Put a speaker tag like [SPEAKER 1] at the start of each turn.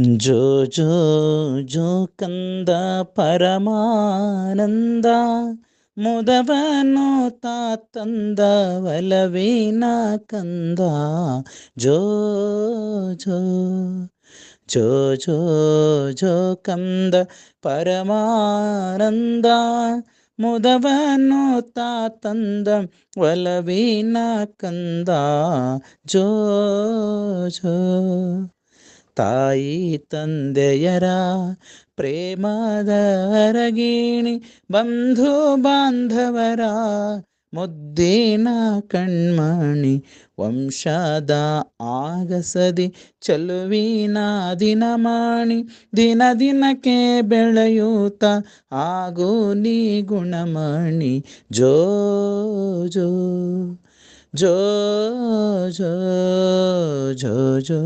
[SPEAKER 1] జో జో జో కంద పరమానంద ముదవను తాతంద వలవేన కంద జో జో జో జో జో కంద పరమానంద ముదవను తాతంద వలవేన కంద జో జో ತಾಯಿ ತಂದೆಯರ ಪ್ರೇಮದ ಅರಗಿಣಿ ಬಂಧು ಬಾಂಧವರ ಮುದ್ದಿನ ಕಣ್ಮಣಿ ವಂಶದ ಆಗಸದಿ ಚಲುವಿನ ದಿನಮಾಣಿ ದಿನ ದಿನಕ್ಕೆ ಬೆಳೆಯೂತ ಆಗು ನೀ ಗುಣಮಣಿ ಜೋ ಜೋ ಜೋ ಜೋ ಜೋ ಜೋ